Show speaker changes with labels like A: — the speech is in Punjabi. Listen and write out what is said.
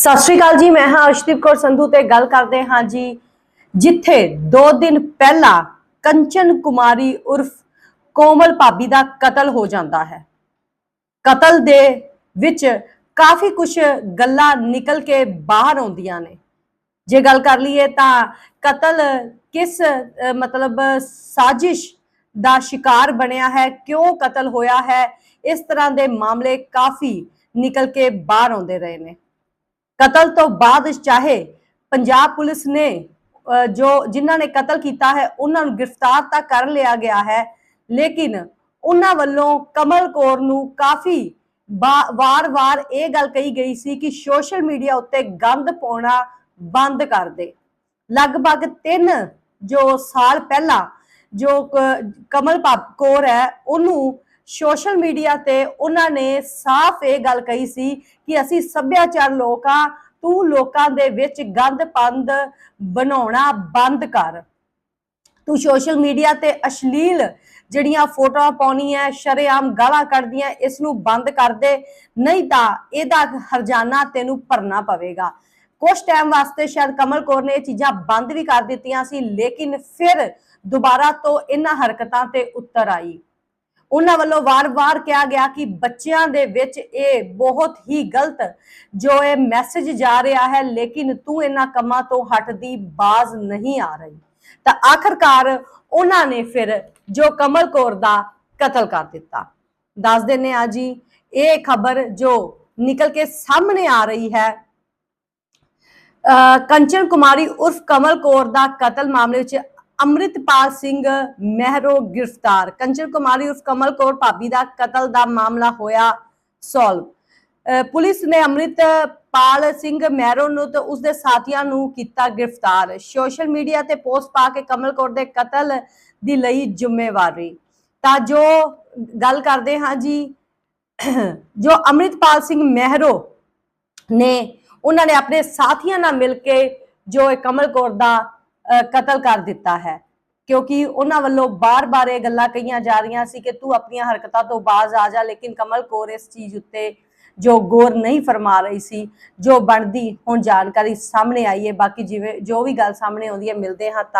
A: ਸਤਿ ਸ਼੍ਰੀ ਅਕਾਲ ਜੀ, ਮੈਂ ਹਾਂ ਅਰਸ਼ਦੀਪ ਕੌਰ ਸੰਧੂ ਤੇ ਗੱਲ ਕਰਦੇ ਹਾਂ ਜੀ, ਜਿੱਥੇ 2 ਦਿਨ ਪਹਿਲਾਂ ਕੰਚਨ ਕੁਮਾਰੀ ਉਰਫ ਕੋਮਲ ਭਾਬੀ ਦਾ ਕਤਲ ਹੋ ਜਾਂਦਾ ਹੈ। ਕਤਲ ਦੇ ਵਿੱਚ ਕਾਫੀ ਕੁਝ ਗੱਲਾਂ ਨਿਕਲ ਕੇ ਬਾਹਰ ਆਉਂਦੀਆਂ ਨੇ। ਜੇ ਗੱਲ ਕਰ ਲਈਏ ਤਾਂ ਕਤਲ ਕਿਸ ਮਤਲਬ ਸਾਜ਼ਿਸ਼ ਦਾ ਸ਼ਿਕਾਰ ਬਣਿਆ ਹੈ, ਕਿਉਂ ਕਤਲ ਹੋਇਆ ਹੈ, ਇਸ ਤਰ੍ਹਾਂ ਦੇ ਮਾਮਲੇ ਕਾਫੀ ਨਿਕਲ ਕੇ ਬਾਹਰ ਆਉਂਦੇ ਰਹੇ ਨੇ। ਕਤਲ ਤੋਂ ਬਾਅਦ ਚਾਹੇ ਪੰਜਾਬ ਪੁਲਿਸ ਨੇ ਜੋ ਜਿਨ੍ਹਾਂ ਨੇ ਕਤਲ ਕੀਤਾ ਹੈ, ਉਹਨਾਂ ਨੂੰ ਗ੍ਰਿਫਤਾਰ ਤਾਂ ਕਰ ਲਿਆ ਗਿਆ ਹੈ, ਲੇਕਿਨ ਉਹਨਾਂ ਵੱਲੋਂ ਕਮਲ ਕੌਰ ਨੂੰ ਕਾਫੀ ਵਾਰ-ਵਾਰ ਇਹ ਗੱਲ ਕਹੀ ਗਈ ਸੀ ਕਿ ਸੋਸ਼ਲ ਮੀਡੀਆ ਉੱਤੇ ਗੰਦ ਪਾਉਣਾ ਬੰਦ ਕਰ ਦੇ। ਲਗਭਗ 3 ਜੋ ਸਾਲ ਪਹਿਲਾਂ ਜੋ ਕਮਲ ਪਾਪ ਕੌਰ ਹੈ, ਉਹਨੂੰ ਸੋਸ਼ਲ ਮੀਡੀਆ ਤੇ ਉਹਨਾਂ ਨੇ ਸਾਫ਼ ਇਹ ਗੱਲ ਕਹੀ ਸੀ ਕਿ ਅਸੀਂ ਸੱਭਿਆਚਾਰ ਲੋਕ ਆ ਤੂੰ ਲੋਕਾਂ ਦੇ ਵਿੱਚ ਗੰਦ ਪੰਦ ਬਣਾਉਣਾ ਬੰਦ ਕਰ। ਤੂੰ ਸੋਸ਼ਲ ਮੀਡੀਆ ਤੇ ਅਸ਼ਲੀਲ ਜਿਹੜੀਆਂ ਫੋਟੋਆਂ ਪਾਉਣੀਆਂ, ਸ਼ਰੇਆਮ ਗਾਲਾਂ ਕੱਢਦੀਆਂ ਇਸ ਨੂੰ ਬੰਦ ਕਰ ਦੇ। ਨਹੀਂ ਤਾਂ ਇਹਦਾ ਹਰਜਾਨਾ ਤੈਨੂੰ ਭਰਨਾ ਪਵੇਗਾ। ਕੁਝ ਟਾਈਮ ਵਾਸਤੇ ਸ਼ਾਇਦ ਕਮਲ ਕੌਰ ਨੇ ਇਹ ਚੀਜ਼ਾਂ ਬੰਦ ਵੀ ਕਰ ਦਿੱਤੀਆਂ ਸੀ, ਲੇਕਿਨ ਫਿਰ ਦੁਬਾਰਾ ਤੋਂ ਇਹਨਾਂ ਹਰਕਤਾਂ ਤੇ ਉੱਤਰ ਆਈ। ਉਹਨਾਂ ਵੱਲੋਂ ਵਾਰ-ਵਾਰ ਕਿਹਾ ਗਿਆ ਕਿ ਬੱਚਿਆਂ ਦੇ ਵਿੱਚ ਇਹ ਬਹੁਤ ਹੀ ਗਲਤ ਜੋ ਇਹ ਮੈਸੇਜ ਜਾ ਰਿਹਾ ਹੈ, ਲੇਕਿਨ ਤੂੰ ਇਹਨਾਂ ਕੰਮਾਂ ਤੋਂ ਹਟਦੀ ਬਾਜ਼ ਨਹੀਂ ਆ ਰਹੀ। ਤਾਂ ਆਖਰਕਾਰ ਉਹਨਾਂ ਨੇ ਫਿਰ ਜੋ ਕਮਲ ਕੌਰ ਦਾ ਕਤਲ ਕਰ ਦਿੱਤਾ। ਦੱਸ ਦਿੰਨੇ ਆ ਜੀ, ਇਹ ਖਬਰ ਜੋ ਨਿਕਲ ਕੇ ਸਾਹਮਣੇ ਆ ਰਹੀ ਹੈ, ਅਹ ਕੰਚਨ ਕੁਮਾਰੀ ਉਰਫ ਕਮਲ ਕੌਰ ਦਾ ਕਤਲ ਮਾਮਲੇ ਵਿੱਚ ਅੰਮ੍ਰਿਤਪਾਲ ਸਿੰਘ ਮਹਿਰੋ ਗ੍ਰਿਫਤਾਰ। ਕੰਚਨ ਕੁਮਾਰੀ ਉਰਫ ਕਮਲ ਕੌਰ ਭਾਬੀ ਦਾ ਕਤਲ ਦਾ ਮਾਮਲਾ ਹੋਇਆ ਸੋਲਵ ਪੁਲਿਸ ਨੇ ਅੰਮ੍ਰਿਤਪਾਲ ਸਿੰਘ ਮਹਿਰੋ ਨੂੰ ਤੇ ਉਸਦੇ ਸਾਥੀਆਂ ਨੂੰ ਕੀਤਾ ਗ੍ਰਿਫਤਾਰ। ਸੋਸ਼ਲ ਮੀਡੀਆ ਤੇ ਪੋਸਟ ਪਾ ਕੇ ਕਮਲ ਕੌਰ ਦੇ ਕਤਲ ਦੀ ਲਈ ਜ਼ਿੰਮੇਵਾਰੀ। ਤਾਂ ਜੋ ਗੱਲ ਕਰਦੇ ਹਾਂ ਜੀ, ਜੋ ਅੰਮ੍ਰਿਤਪਾਲ ਸਿੰਘ ਮਹਿਰੋ ਨੇ, ਉਹਨਾਂ ਨੇ ਆਪਣੇ ਸਾਥੀਆਂ ਨਾਲ ਮਿਲ ਕੇ ਜੋ ਇਹ ਕਮਲ ਕੌਰ ਦਾ ਕਤਲ ਕਰ ਦਿੱਤਾ ਹੈ। ਕਿਉਂਕਿ ਉਹਨਾਂ ਵੱਲੋਂ ਬਾਰ-ਬਾਰ ਇਹ ਗੱਲਾਂ ਕਹੀਆਂ ਜਾ ਰਹੀਆਂ ਸੀ ਕਿ ਤੂੰ ਆਪਣੀਆਂ ਹਰਕਤਾਂ ਤੋਂ ਬਾਜ਼ ਆ ਜਾ, ਲੇਕਿਨ ਕਮਲ ਕੌਰ ਇਸ ਚੀਜ਼ ਉੱਤੇ ਜੋ ਗੌਰ ਨਹੀਂ ਫਰਮਾ ਰਹੀ ਸੀ, ਜੋ ਬਣਦੀ ਹੁਣ ਜਾਣਕਾਰੀ ਸਾਹਮਣੇ ਆਈ ਹੈ। ਬਾਕੀ ਜਿਵੇਂ ਜੋ ਵੀ ਗੱਲ ਸਾਹਮਣੇ ਆਉਂਦੀ ਹੈ, ਮਿਲਦੇ ਹਾਂ ਧੰਨ